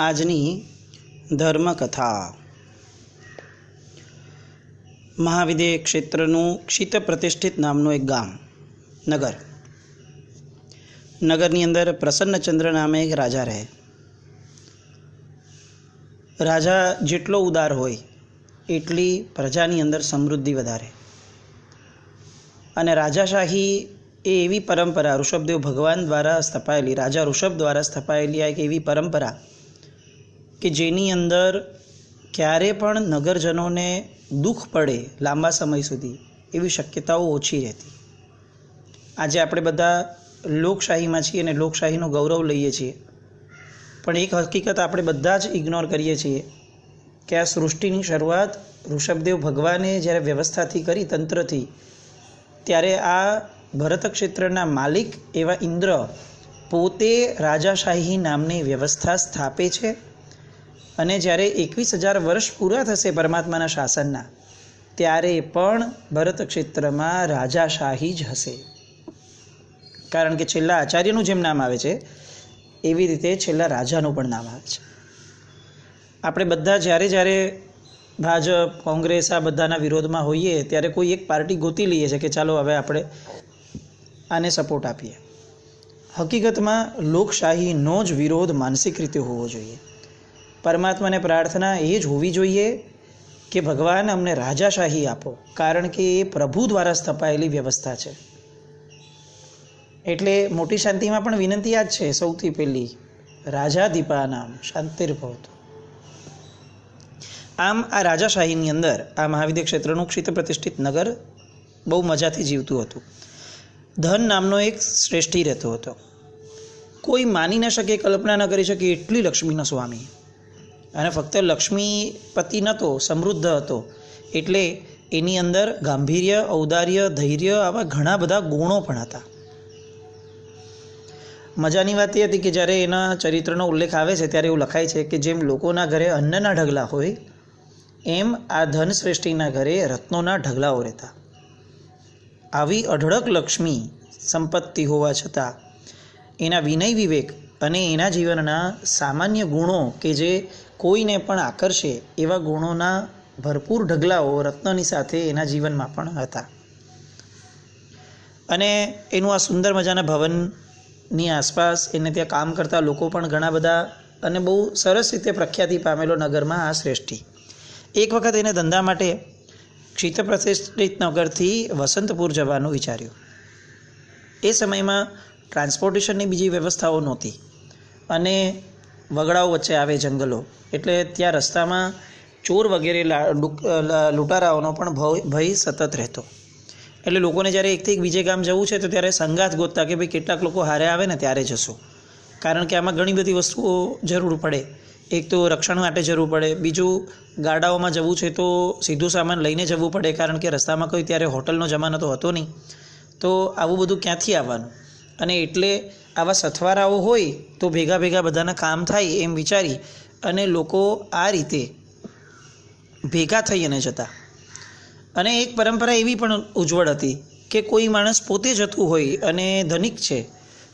આજની ધર્મકથા. મહાવિદ્ય ક્ષેત્રનું ક્ષિત પ્રતિષ્ઠિત નામનું એક ગામ, નગર. નગરની અંદર પ્રસન્નચંદ્ર નામે એક રાજા રહે. રાજા જેટલો ઉદાર હોય, એટલી પ્રજાની અંદર સમૃદ્ધિ વધારે. અને રાજાશાહી એ એવી પરંપરા, ઋષભદેવ ભગવાન દ્વારા સ્થપાયેલી, રાજા ઋષભ દ્વારા સ્થપાયેલી એક એવી પરંપરા કે જેની અંદર ક્યારે પણ નગરજનોને દુઃખ પડે લાંબા સમય સુધી, એવી શક્યતાઓ ઓછી રહેતી. આજે આપણે બધા લોકશાહીમાં છીએ અને લોકશાહીનો ગૌરવ લઈએ છીએ. પણ એક હકીકત આપણે બધા જ ઇગ્નોર કરીએ છીએ કે આ સૃષ્ટિની શરૂઆત ઋષભદેવ ભગવાને જ્યારે વ્યવસ્થાથી કરી, તંત્રથી, ત્યારે આ ભરત ક્ષેત્રના માલિક એવા ઇન્દ્ર પોતે રાજાશાહી નામની વ્યવસ્થા સ્થાપે છે અને જ્યારે એકવીસ હજાર વર્ષ પૂરા થશે પરમાત્માના શાસનના, ત્યારે પણ ભરત ક્ષેત્રમાં રાજાશાહી જ હશે. કારણ કે છેલ્લા આચાર્યનું જેમ નામ આવે છે, એવી રીતે છેલ્લા રાજાનું પણ નામ આવે છે. આપણે બધા જ્યારે જ્યારે ભાજપ, કોંગ્રેસ આ બધાના વિરોધમાં હોઈએ, ત્યારે કોઈ એક પાર્ટી ગોતી લઈએ છે કે ચાલો હવે આપણે આને સપોર્ટ આપીએ. હકીકતમાં લોકશાહીનો જ વિરોધ માનસિક રીતે હોવો જોઈએ. પરમાત્માને પ્રાર્થના એ જ હોવી જોઈએ કે ભગવાન અમને રાજાશાહી આપો, કારણ કે એ પ્રભુ દ્વારા સ્થપાયેલી વ્યવસ્થા છે. એટલે મોટી શાંતિમાં પણ વિનંતી આ જ છે, સૌથી પહેલી રાજાધિપાનામ શાંતિર્ભવતું આમ આ રાજાશાહીની અંદર આ મહાવિદ્ય ક્ષેત્રનું ક્ષિત પ્રતિષ્ઠિત નગર બહુ મજાથી જીવતું હતું. ધન નામનો એક શ્રેષ્ઠી રહેતો હતો. કોઈ માની ન શકે, કલ્પના ન કરી શકે એટલી લક્ષ્મીનો સ્વામી. અને ફક્ત લક્ષ્મીપતિ નહોતો સમૃદ્ધ હતો. એટલે એની અંદર ગાંભીર્ય, ઔદાર્ય, ધૈર્ય આવા ઘણા બધા ગુણો પણ હતા. મજાની વાત એ હતી કે જ્યારે એના ચરિત્રનો ઉલ્લેખ આવે છે, ત્યારે એવું લખાય છે કે જેમ લોકોના ઘરે અન્નના ઢગલા હોય, એમ આ ધન શ્રેષ્ઠીના ઘરે રત્નોના ઢગલાઓ રહેતા. આવી અઢળક લક્ષ્મી સંપત્તિ હોવા છતાં, એના વિનય વિવેક અને એના જીવનના સામાન્ય ગુણો કે જે કોઈને પણ આકર્ષે, એવા ગુણોના ભરપૂર ઢગલાઓ રત્નની સાથે એના જીવનમાં પણ હતા. અને એનું આ સુંદર મજાના ભવનની આસપાસ એને ત્યાં કામ કરતા લોકો પણ ઘણા બધા અને બહુ સરસ રીતે પ્રખ્યાતિ પામેલો નગરમાં આ શ્રેષ્ઠી. એક વખત એને ધંધા માટે ક્ષિત પ્રતિષ્ઠિત નગરથી વસંતપુર જવાનું વિચાર્યું. એ સમયમાં ટ્રાન્સપોર્ટેશનની બીજી વ્યવસ્થાઓ નહોતી. અને વગડાઓ વચ્ચે આવે જંગલો. એટલે ત્યાં રસ્તામાં ચોર વગેરે લૂંટારાઓનો પણ ભય સતત રહેતો. એટલે લોકોને જ્યારે એકથી એક બીજે ગામ જવું છે, તો ત્યારે સંગાથ ગોતતા કે ભાઈ કેટલાક લોકો હારે આવે ને ત્યારે જશું. કારણ કે આમાં ઘણી બધી વસ્તુઓ જરૂર પડે. એક તો રક્ષણ માટે જરૂર પડે. બીજું, ગાડાઓમાં જવું છે તો સીધું સામાન લઈને જવું પડે, કારણ કે રસ્તામાં કોઈ ત્યારે હોટલનો જમાનો તો હતો નહીં. તો આવું બધું ક્યાંથી આવવાનું? અને એટલે આવા સથવારાઓ હોય તો ભેગા ભેગા બધાના કામ થાય એમ વિચારી અને લોકો આ રીતે ભેગા થઈ અને જતા. અને એક પરંપરા એવી પણ ઉજ્જવળ હતી કે કોઈ માણસ પોતે જતું હોય અને ધનિક છે,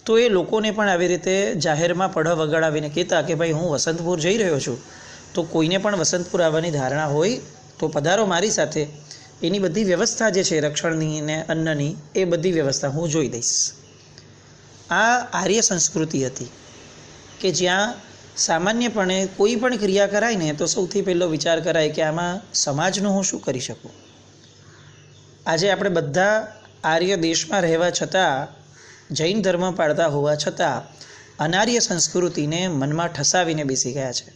તો એ લોકોને પણ આવી રીતે જાહેરમાં પડ વગાડાવીને કહેતા કે ભાઈ, હું વસંતપુર જઈ રહ્યો છું. તો કોઈને પણ વસંતપુર આવવાની ધારણા હોય તો પધારો મારી સાથે. એની બધી વ્યવસ્થા જે છે રક્ષણની ને અન્નની, એ બધી વ્યવસ્થા હું જોઈ દઈશ. આ આર્ય સંસ્કૃતિ હતી કે જ્યાં સામાન્યપણે કોઈ પણ ક્રિયા કરાય ને તો સૌથી પહેલો વિચાર કરાય કે આમાં સમાજનું હું શું કરી શકું? આજે આપણે બધા આર્ય દેશમાં રહેવા છતાં, જૈન ધર્મ પાળતા હોવા છતાં, અનાર્ય સંસ્કૃતિને મનમાં ઠસાવીને બેસી ગયા છે.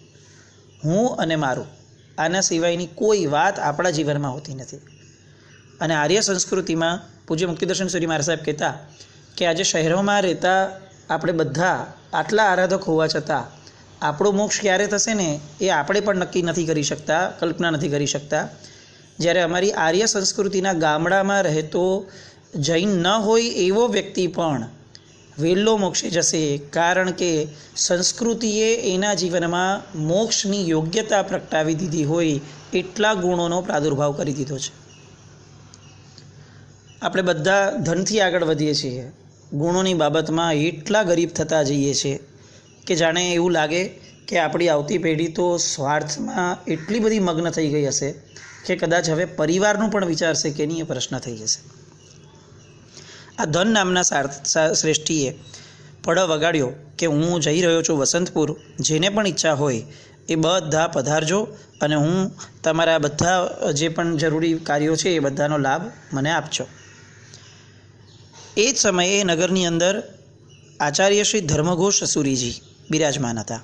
હું અને મારું, આના સિવાયની કોઈ વાત આપણા જીવનમાં હોતી નથી. અને આર્ય સંસ્કૃતિમાં પૂજ્ય મુક્તિદર્શન સૂરી મારા સાહેબ કહેતા કે આજે શહેરોમાં રહેતા આપણે બધા આટલા આરાધક હોવા છતાં આપણો મોક્ષ ક્યારે થશે ને એ આપણે પણ નક્કી નથી કરી શકતા, કલ્પના નથી કરી શકતા. જ્યારે અમારી આર્ય સંસ્કૃતિના ગામડામાં રહેતો જૈન ન હોય એવો વ્યક્તિ પણ વહેલો મોક્ષે જશે કારણ કે સંસ્કૃતિએ એના જીવનમાં મોક્ષની યોગ્યતા પ્રગટાવી દીધી હોય એટલા ગુણોનો પ્રાદુર્ભાવ કરી દીધો છે. આપણે બધા ધનથી આગળ વધીએ છીએ. ગુણોની બાબતમાં એટલા ગરીબ થતા જઈએ છીએ કે જાણે એવું લાગે કે આપણી આવતી પેઢી તો સ્વાર્થમાં એટલી બધી મગ્ન થઈ ગઈ હશે કે કદાચ હવે પરિવારનું પણ વિચારશે કે નહીં એ પ્રશ્ન થઈ જશે. આ ધન નામના સાર્થ શ્રેષ્ઠીએ પડ વગાડ્યો કે હું જઈ રહ્યો છું વસંતપુર, જેને પણ ઈચ્છા હોય એ બધા પધારજો અને હું તમારા બધા જે પણ જરૂરી કાર્યો છે એ બધાનો લાભ મને આપજો. એ જ સમયે નગરની અંદર આચાર્ય શ્રી ધર્મઘોષ સુરીજી બિરાજમાન હતા.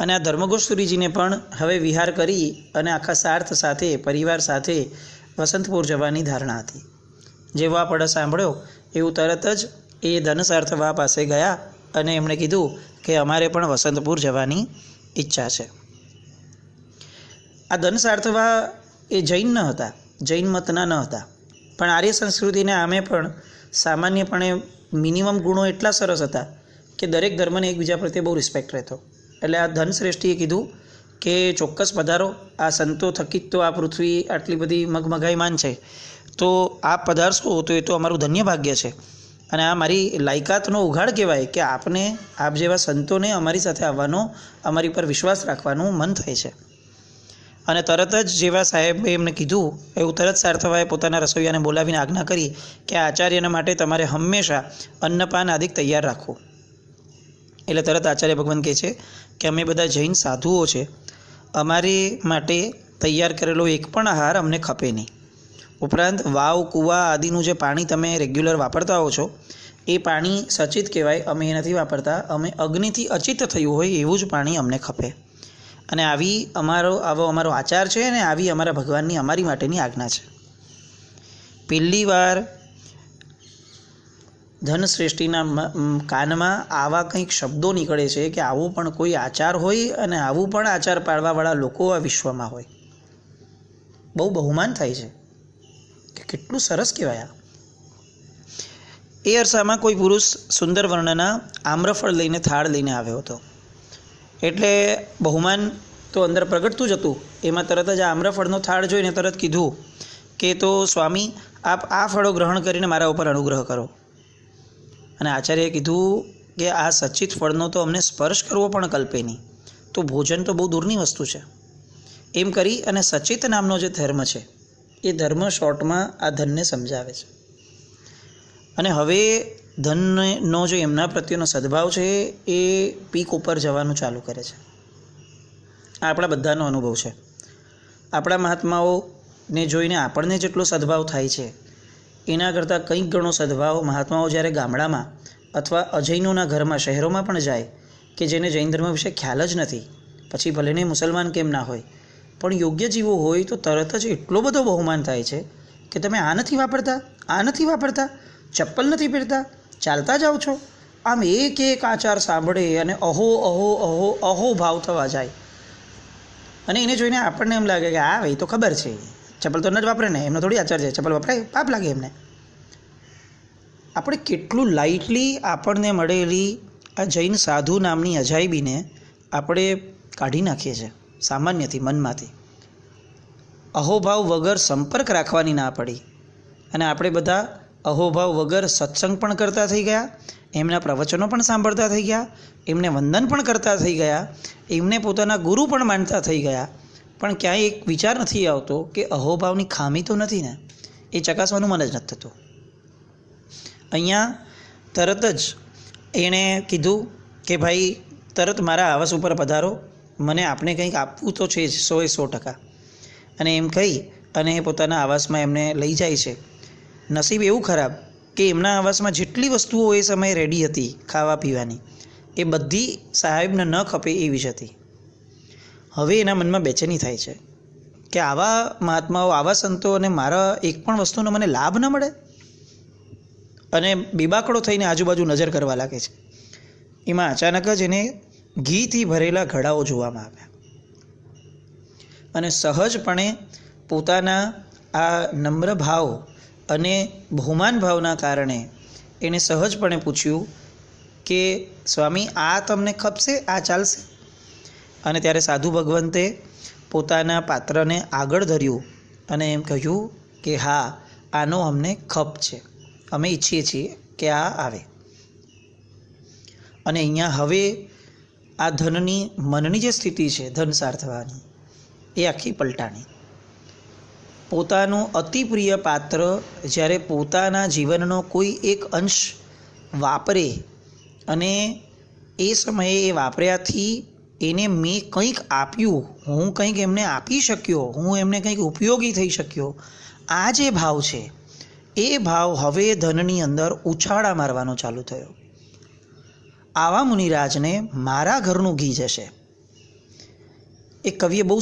અને આ ધર્મઘોષ સુરીજીને પણ હવે વિહાર કરી અને આખા સાર્થ સાથે, પરિવાર સાથે વસંતપુર જવાની ધારણા હતી. જે વાપડ સાંભળ્યો એવું તરત જ એ ધનસાર્થવા પાસે ગયા અને એમણે કીધું કે અમારે પણ વસંતપુર જવાની ઈચ્છા છે. આ ધનસાર્થવા એ જૈન ન હતા, જૈન મતના ન હતા. પણ આર્ય સંસ્કૃતિને આમે પણ સામાન્યપણે મિનિમમ ગુણો એટલા સરસ હતા કે દરેક ધર્મને એકબીજા પ્રત્યે બહુ રિસ્પેક્ટ રહેતો. એટલે આ ધનશ્રેષ્ઠીએ કીધું કે ચોક્કસ પધારો, આ સંતો થકી જ તો આ પૃથ્વી આટલી બધી મગમગાઈમાન છે, તો આ પધારશો તો એ તો અમારું ધન્ય ભાગ્ય છે. અને આ મારી લાયકાતનો ઉઘાડ કહેવાય કે આપને, આપ જેવા સંતોને અમારી સાથે આવવાનો, અમારી પર વિશ્વાસ રાખવાનું મન થાય છે. અને તરત જ જેવા સાહેબે એમને કીધું, એવું તરત સાર્થવાએ પોતાના રસોઈયાને બોલાવીને આજ્ઞા કરી કે આચાર્યના માટે તમારે હંમેશા અન્નપાન આદિક તૈયાર રાખવું. એટલે તરત આચાર્ય ભગવાન કહે છે કે અમે બધા જૈન સાધુઓ છે. અમારી માટે તૈયાર કરેલો એક પણ આહાર અમને ખપે નહીં. ઉપરાંત વાવ, કૂવા આદિનું જે પાણી તમે રેગ્યુલર વાપરતા હો છો, એ પાણી સચિત કહેવાય, અમે એ નથી વાપરતા, અમે અગ્નિથી અચિત થયું હોય એવું જ પાણી અમને ખપે. અને આવી અમારો, આવો અમારો આચાર છે અને આવી અમારા ભગવાનની અમારી માટેની આજ્ઞા છે. પહેલી વાર ધનશ્રેષ્ઠીના કાનમાં આવા કંઈક શબ્દો નીકળે છે કે આવું પણ કોઈ આચાર હોય અને આવું પણ આચાર પાળવાવાળા લોકો આ વિશ્વમાં હોય. બહુ બહુમાન થાય છે કે કેટલું સરસ કહેવાય એ અરસામાં કોઈ પુરુષ સુંદર વર્ણના આમ્રફળ લઈને થાળ લઈને આવ્યો હતો. એટલે બહુમાન તો અંદર પ્રગટતું જ હતું. એમાં તરત જ આ આમ્રફળનો થાળ જોઈને તરત કીધું કે તો સ્વામી, આપ આ ફળો ગ્રહણ કરીને મારા ઉપર અનુગ્રહ કરો. અને આચાર્યએ કીધું કે આ સચિત ફળનો તો અમને સ્પર્શ કરવો પણ કલ્પે નહીં. તો ભોજન તો બહુ દૂરની વસ્તુ છે. એમ કરી અને સચિત નામનો જે ધર્મ છે, એ ધર્મ શોર્ટમાં આ ધનને સમજાવે છે. અને હવે ધનનો જે એમના પ્રત્યેનો સદભાવ છે, એ પીક ઉપર જવાનું ચાલુ કરે છે. આ આપણા બધાનો અનુભવ છે. આપણા મહાત્માઓને જોઈને આપણને જેટલો સદભાવ થાય છે, એના કરતાં કંઈક ગણો સદભાવ મહાત્માઓ જ્યારે ગામડામાં અથવા અજૈનોના ઘરમાં, શહેરોમાં પણ જાય કે જેને જૈન ધર્મ વિશે ખ્યાલ જ નથી, પછી ભલે ને મુસલમાન કેમ ના હોય, પણ યોગ્ય જીવો હોય તો તરત જ એટલો બધો બહુમાન થાય છે કે તમે આ નથી વાપરતા, આ નથી વાપરતા, ચપ્પલ નથી પહેરતા ચાલતા જાઓ છો? આમ એક એક આચાર સાંભળે અને અહો અહો અહો અહો ભાવ થવા જાય. અને એને જોઈને આપણને એમ લાગે કે આ ભાઈ તો ખબર છે. ચપ્પલ તો ન જ વાપરે ને, એમનો થોડી આચાર છે. ચપ્પલ વપરાય? પાપ લાગે એમને. આપણે કેટલું લાઇટલી આપણને મળેલી આ જૈન સાધુ નામની અજાયબીને આપણે કાઢી નાખીએ છીએ, સામાન્યથી મનમાંથી. અહોભાવ વગર સંપર્ક રાખવાની ના પડી. અને આપણે બધા અહોભાવ વગર સત્સંગ પણ કરતા થઈ ગયા, એમના પ્રવચનો પણ સાંભળતા થઈ ગયા, એમને વંદન પણ કરતા થઈ ગયા, એમને પોતાના ગુરુ પણ માનતા થઈ ગયા. પણ ક્યાંય એક વિચાર નથી આવતો કે અહોભાવની ખામી તો નથી ને? એ ચકાસવાનું મન જ નથી થતું. અહીંયા તરત જ એણે કીધું કે ભાઈ, તરત મારા આવાસ ઉપર પધારો, મને આપણે કંઈક આપવું તો છે જ સોએ સો ટકા. અને એમ કહી અને એ પોતાના આવાસમાં એમને લઈ જાય છે. નસીબ એવું ખરાબ કે એમના આવાસમાં જેટલી વસ્તુઓ એ સમયે રેડી હતી ખાવા પીવાની, એ બધી સાહેબને ન ખપે એવી જ હતી. હવે એના મનમાં બેચેની થાય છે કે આવા મહાત્માઓ, આવા સંતો અને મારા એક પણ વસ્તુનો મને લાભ ન મળે? અને બેબાકડો થઈને આજુબાજુ નજર કરવા લાગે છે. એમાં અચાનક જ એને ઘીથી ભરેલા ઘડાઓ જોવામાં આવ્યા. અને સહજપણે પોતાના આ નમ્ર ભાવ અને બહુમાન ભાવના કારણે એણે સહજપણે પૂછ્યું કે, સ્વામી, આ તમને ખપશે? આ ચાલશે? અને ત્યારે સાધુ ભગવંતે પોતાના પાત્રને આગળ ધર્યું અને એમ કહ્યું કે, હા, આનો અમને ખપ છે. અમે ઈચ્છીએ છીએ કે આ આવે. અને અહીંયા હવે આ ધનની, મનની જે સ્થિતિ છે, ધન સાર્થવાની, એ આખી પલટાણી. પોતાનું અતિપ્રિય પાત્ર જ્યારે પોતાના જીવનનો કોઈ એક અંશ વાપરે અને એ સમયે એ વાપર્યાથી એને મેં કંઈક આપ્યું, હું કંઈક એમને આપી શક્યો, હું એમને કંઈક ઉપયોગી થઈ શક્યો, આ જે ભાવ છે, એ ભાવ હવે ધનની અંદર ઉછાળા મારવાનો ચાલુ થયો. આવા મુનિરાજને મારા ઘરનું ઘી જશે એ કવિએ બહુ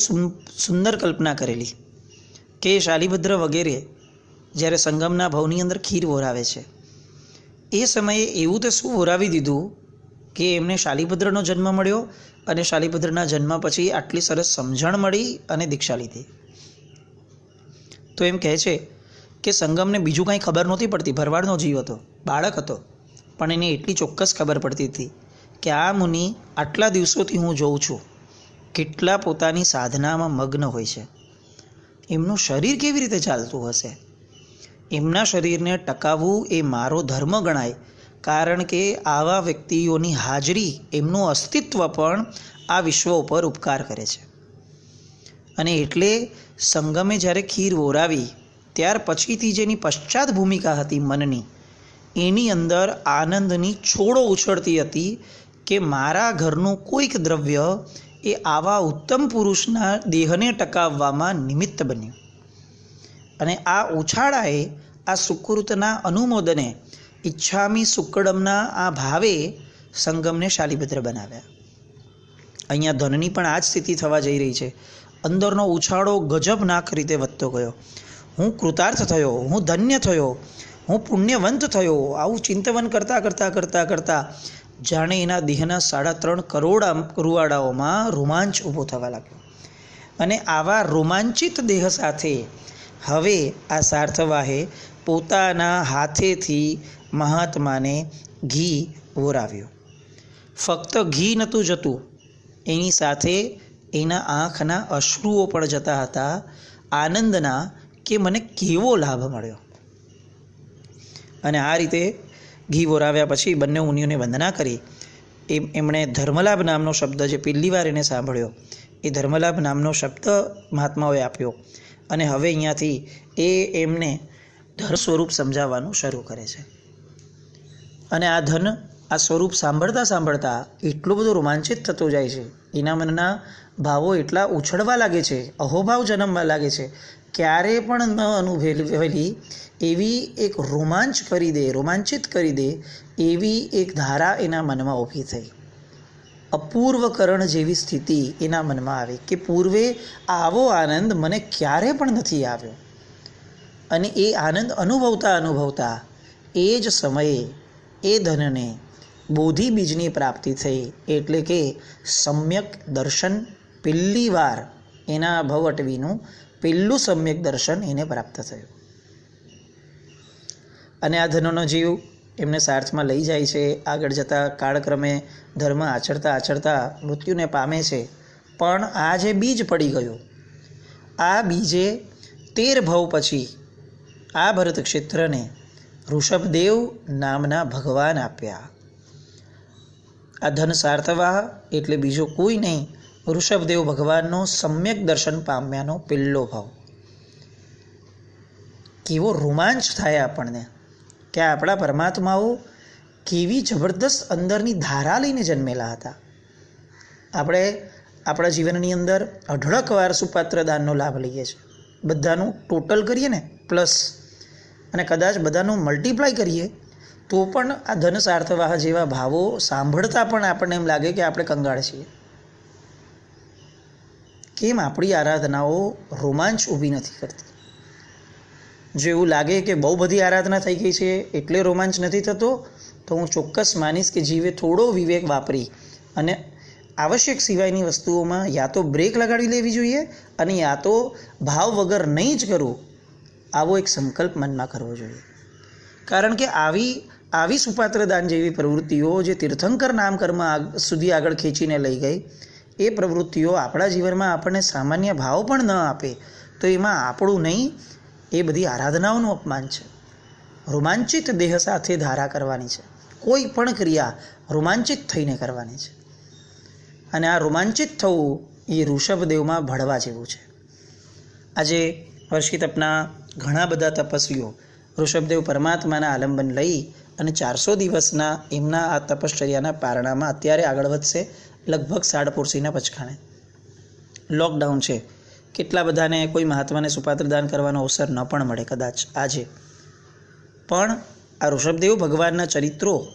સુંદર કલ્પના કરેલી. કે શાલીભદ્ર વગેરે જ્યારે સંગમના ભવની અંદર ખીર વોરાવે છે. એ સમયે એવું તો શું વોરાવી દીધું કે એમને શાલીભદ્રનો જન્મ મળ્યો અને શાલીભદ્રના જન્મ પછી આટલી સરસ સમજણ મળી અને દીક્ષા લીધી. તો એમ કહે છે કે સંગમને બીજું કાંઈ ખબર નહોતી પડતી, ભરવાડનો જીવ હતો, બાળક હતો, પણ એને એટલી ચોક્કસ ખબર પડતી હતી કે આ મુનિ આટલા દિવસોથી હું જોઉં છું, કેટલા પોતાની સાધનામાં મગ્ન હોય છે. એમનું શરીર કેવી રીતે ચાલતું હશે? એમના શરીરને ટકાવવું એ મારો ધર્મ ગણાય, કારણ કે આવા વ્યક્તિઓની હાજરી એમનું અસ્તિત્વ પણ આ વિશ્વ ઉપર ઉપકાર કરે છે. અને એટલે સંગમે જ્યારે ખીર ઓરાવી ત્યાર પછીથી જેની પશ્ચાત ભૂમિકા હતી મનની, એની અંદર આનંદની છોડો ઉછળતી હતી કે મારા ઘરનું કોઈક દ્રવ્ય એ આવા ઉત્તમ પુરુષના દેહને ટકાવવામાં નિમિત્ત બન્યું. અને આ ઉછાળાએ આ સુકૃતના અનુમોદને ઈચ્છામી સુકડમના આ ભાવે સંગમને શાલીભદ્ર બનાવ્યા. અહીંયા ધનની પણ આ જ સ્થિતિ થવા જઈ રહી છે. અંદરનો ઉછાળો ગજબનાક રીતે વધતો ગયો. હું કૃતાર્થ થયો, હું ધન્ય થયો, હું પુણ્યવંત થયો, આવું ચિંતવન કરતાં કરતાં કરતાં કરતાં જાણે એના દેહના સાડા ત્રણ કરોડ રૂવાડાઓમાં રોમાંચ ઊભો થવા લાગ્યો. અને આવા રોમાંચિત દેહ સાથે હવે આ સાર્થવાહે પોતાના હાથેથી મહાત્માને ઘી ઓરાવ્યું ફક્ત ઘી નહોતું જતું, એની સાથે એના આંખના અશ્રુઓ પણ જતા હતા, આનંદના કે મને કેવો લાભ મળ્યો. અને આ રીતે ઘી વોરાવ્યા પછી બંને મુનિઓને વંદના કરી. એમ એમણે ધર્મલાભ નામનો શબ્દ જે પહેલી એને સાંભળ્યો, એ ધર્મલાભ નામનો શબ્દ મહાત્માઓએ આપ્યો. અને હવે અહીંયાથી એ એમને ધન સ્વરૂપ સમજાવવાનું શરૂ કરે છે. અને આ ધન આ સ્વરૂપ સાંભળતા સાંભળતા એટલો બધો રોમાંચિત થતો જાય છે. એના મનના ભાવો એટલા ઉછળવા લાગે છે, અહોભાવ જન્મવા લાગે છે ક્યારે પણ ન અનુભવેલી એવી એક રોમાંચ કરી દે, રોમાંચિત કરી દે, એવી એક ધારા એના મનમાં ઊભી થઈ. અપૂર્વકરણ જેવી સ્થિતિ એના મનમાં આવી કે પૂર્વે આવો આનંદ મને ક્યારે પણ નથી આવ્યો. અને એ આનંદ અનુભવતા અનુભવતા એ જ સમયે એ ધનને બોધિ બીજની પ્રાપ્તિ થઈ. એટલે કે સમ્યક દર્શન પહેલીવાર એના ભવટવીનું પહેલું સમ્યક દર્શન એને પ્રાપ્ત થયું. અને આ ધનોનો જીવ એમને સાર્થમાં લઈ જાય છે, આગળ જતાં કાળક્રમે ધર્મ આચરતા આચરતા મૃત્યુને પામે છે. પણ આ જે બીજ પડી ગયું, આ બીજે તેર ભવ પછી આ ભરત ક્ષેત્રને ઋષભદેવ નામના ભગવાન આપ્યા. આ ધન સાર્થવાહ એટલે બીજો કોઈ નહીં ઋષભદેવ ભગવાનનો સમ્યક દર્શન પામ્યાનો પહેલો ભાવ. કેવો રોમાંચ થાય આપણને કે આપણા પરમાત્માઓ કેવી જબરદસ્ત અંદરની ધારા લઈને જન્મેલા હતા. આપણે આપણા જીવનની અંદર અઢળક વાર સુપાત્ર દાનનો લાભ લઈએ છીએ. બધાનું ટોટલ કરીએ ને, પ્લસ, અને કદાચ બધાનું મલ્ટીપ્લાય કરીએ, તો પણ આ ધન સાર્થવાહ જેવા ભાવો સાંભળતા પણ આપણને એમ લાગે કે આપણે કંગાળ છીએ. કેમ આપણી આરાધનાઓ રોમાંચ ઊભી નથી કરતી? જો એવું લાગે કે બહુ બધી આરાધના થઈ ગઈ છે, એટલે રોમાંચ નથી થતો, તો હું ચોક્કસ માનીશ કે જીવે થોડો વિવેક વાપરી અને આવશ્યક સિવાયની વસ્તુઓમાં યા તો બ્રેક લગાડી લેવી જોઈએ અને યા તો ભાવ વગર નહીં જ કરવું આવો એક સંકલ્પ મનમાં કરવો જોઈએ. કારણ કે આવી આવી સુપાત્ર દાન જેવી પ્રવૃત્તિઓ જે તીર્થંકર નામ કર્મ સુધી આગળ ખેંચીને લઈ ગઈ એ પ્રવૃત્તિઓ આપણા જીવનમાં આપણને સામાન્ય ભાવ પણ ન આપે, તો એમાં આપણું નહીં, એ બધી આરાધનાઓનું અપમાન છે. રોમાંચિત દેહ સાથે ધારા કરવાની છે. કોઈ પણ ક્રિયા રોમાંચિત થઈને કરવાની છે. અને આ રોમાંચિત થવું એ ઋષભદેવમાં ભળવા જેવું છે. આજે વર્ષી તપના ઘણા બધા તપસ્વીઓ ઋષભદેવ પરમાત્માના આલંબન લઈ અને ચારસો દિવસના એમના આ તપશ્ચર્યાના પારણામાં અત્યારે આગળ વધશે. લગભગ સાડપુરસીના પચખાણે. લોકડાઉન છે. કેટલા બધાને કોઈ મહાત્માને સુપાત્ર દાન કરવાનો અવસર ન પણ મળે કદાચ આજે. પણ આ ઋષભદેવ ભગવાનના ચરિત્રો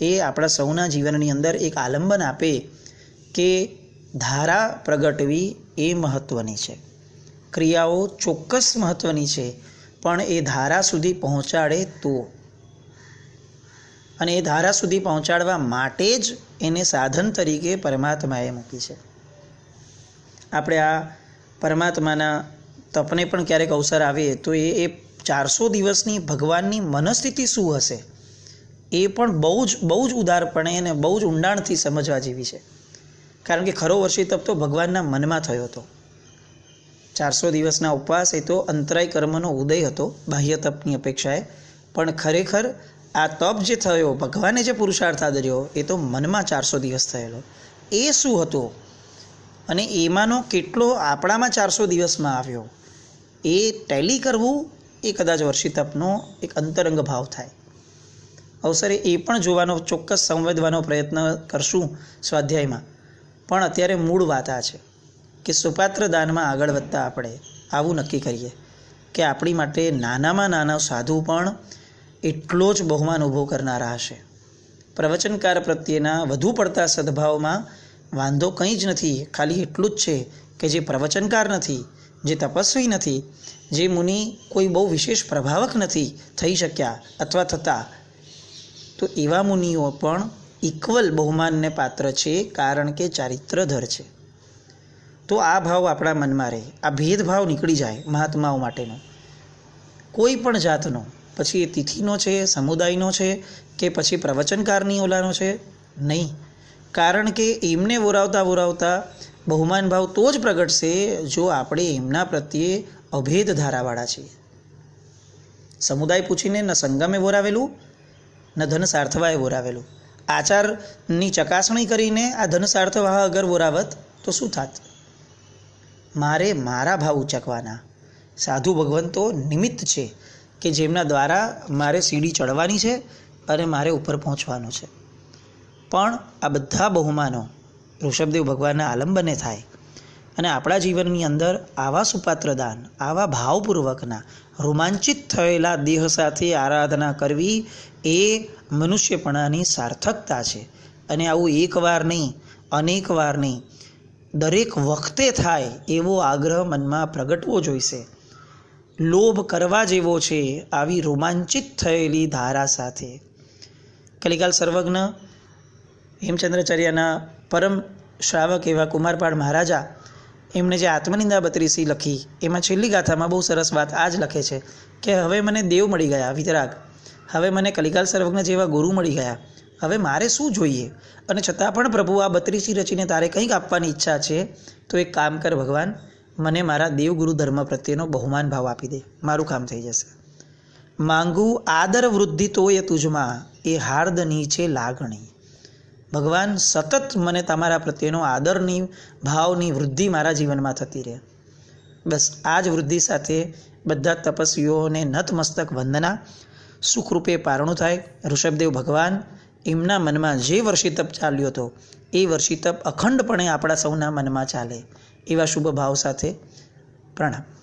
એ આપણા સૌના જીવનની અંદર એક આલંબન આપે કે ધારા પ્રગટવી એ મહત્ત્વની છે. ક્રિયાઓ ચોક્કસ મહત્ત્વની છે. પણ એ ધારા સુધી પહોંચાડે તો. અને એ ધારા સુધી પહોંચાડવા માટે જ એને સાધન તરીકે પરમાત્માએ મૂકી છે. આપણે આ પરમાત્માના તપને પણ ક્યારેક અવસર આવે તો એ એ ચારસો દિવસની ભગવાનની મનસ્થિતિ શું હશે? એ પણ બહુ જ બહુ જ ઉદારપણે અને બહુ જ ઊંડાણથી સમજવા જેવી છે. કારણ કે ખરો વર્ષી તપ તો ભગવાનના મનમાં થયો હતો. ચારસો દિવસના ઉપવાસ એ તો અંતરાય કર્મનો ઉદય હતો, બાહ્ય તપની અપેક્ષાએ. પણ ખરેખર આ તપ જે થયો, ભગવાને જે પુરુષાર્થ આદર્યો, એ તો મનમાં ચારસો દિવસ થયેલો. એ શું હતો? અને એમાંનો કેટલો આપણામાં ચારસો દિવસમાં આવ્યો? એ ટેલી કરવું એ કદાચ વર્ષિતપનો એક અંતરંગ ભાવ થાય. અવસરે એ પણ જોવાનો, ચોક્કસ સંવેદવાનો પ્રયત્ન કરશું સ્વાધ્યાયમાં. પણ અત્યારે મૂળ વાત આ છે કે સુપાત્ર દાનમાં આગળ વધતા આપણે આવું નક્કી કરીએ કે આપણી માટે નાનામાં નાના સાધુ પણ એટલો જ બહુમાન ઊભો કરનારા હશે. પ્રવચનકાર પ્રત્યેના વધુ પડતા સદભાવમાં વાંધો કંઈ જ નથી, ખાલી એટલું જ છે કે જે પ્રવચનકાર નથી, જે તપસ્વી નથી, જે મુનિ કોઈ બહુ વિશેષ પ્રભાવક નથી થઈ શક્યા અથવા થતા. તો એવા મુનિઓ પણ ઇક્વલ બહુમાનને પાત્ર છે કારણ કે ચારિત્રધર છે. તો આ ભાવ આપણા મનમાં રહે, આ ભેદભાવ નીકળી જાય મહાત્માઓ માટેનો. કોઈ પણ જાતનો પછી એ તિથિનો છે, સમુદાયનો છે, કે પછી પ્રવચનકારની ઓલાનો છે? નહીં. કારણ કે એમને વોરાવતા વોરાવતા બહુમાન ભાવ તો જ પ્રગટશે જો આપણે એમના પ્રત્યે અભેદ ધારાવાળા છીએ. સમુદાય પૂછીને ન સંગમે વોરાવેલું, ન ધન સાર્થવાએ વોરાવેલું. આચારની ચકાસણી કરીને આ ધન સાર્થવાહ અગર વોરાવત, તો શું થાત? મારે મારા ભાવ ઉચકવાના. સાધુ ભગવંતો નિમિત્ત છે. કે જેમના દ્વારા મારે સીડી ચડવાની છે અને મારે ઉપર પહોંચવાનું છે. પણ આ બધા બહુમાનો ઋષભદેવ ભગવાનના આલંબને થાય અને આપણા જીવનની અંદર આવા સુપાત્ર દાન આવા ભાવપૂર્વકના, રોમાંચિત થયેલા દેહ સાથે આરાધના કરવી એ મનુષ્યપણાની સાર્થકતા છે. અને આવું એકવાર નહીં અનેક વાર નહીં, દરેક વખતે થાય એવો આગ્રહ મનમાં પ્રગટવો જોઈશે. લોભ કરવા જેવો છે, આવી રોમાંચિત થયેલી ધારા સાથે. કલિકાલ સર્વજ્ઞ, હેમચંદ્રાચાર્યના પરમ શ્રાવક એવા કુમારપાળ મહારાજા એમણે જે આત્મનિંદા બત્રીસી લખી, એમાં છેલ્લી ગાથામાં બહુ સરસ વાત આ જ લખે છે કે, હવે મને દેવ મળી ગયા, વિતરાગ. હવે મને કલિકાલ સર્વજ્ઞ જેવા ગુરુ મળી ગયા. હવે મારે શું જોઈએ? અને છતાં પણ પ્રભુ આ બત્રીસી રચીને તારે કંઈક આપવાની ઈચ્છા છે, તો એક કામ કર ભગવાન. મને મારા દેવગુરુ ધર્મ પ્રત્યેનો બહુમાન ભાવ આપી દે. મારું કામ થઈ જશે. માંગું આદર વૃદ્ધિ તોય તુજમાં, એ હાર્દ નીચે લાગણી. ભગવાન, સતત મને તમારા પ્રત્યેનો આદરની, ભાવની વૃદ્ધિ મારા જીવનમાં થતી રહે. બસ આ જ વૃદ્ધિ સાથે બધા તપસ્વીઓને નતમસ્તક વંદના. સુખરૂપે પારણું થાય. ઋષભદેવ ભગવાન, એમના મનમાં જે વર્ષિતપ ચાલ્યો હતો એ વર્ષિતપ અખંડપણે આપણા સૌના મનમાં ચાલે. એવા શુભ ભાવ સાથે પ્રણામ.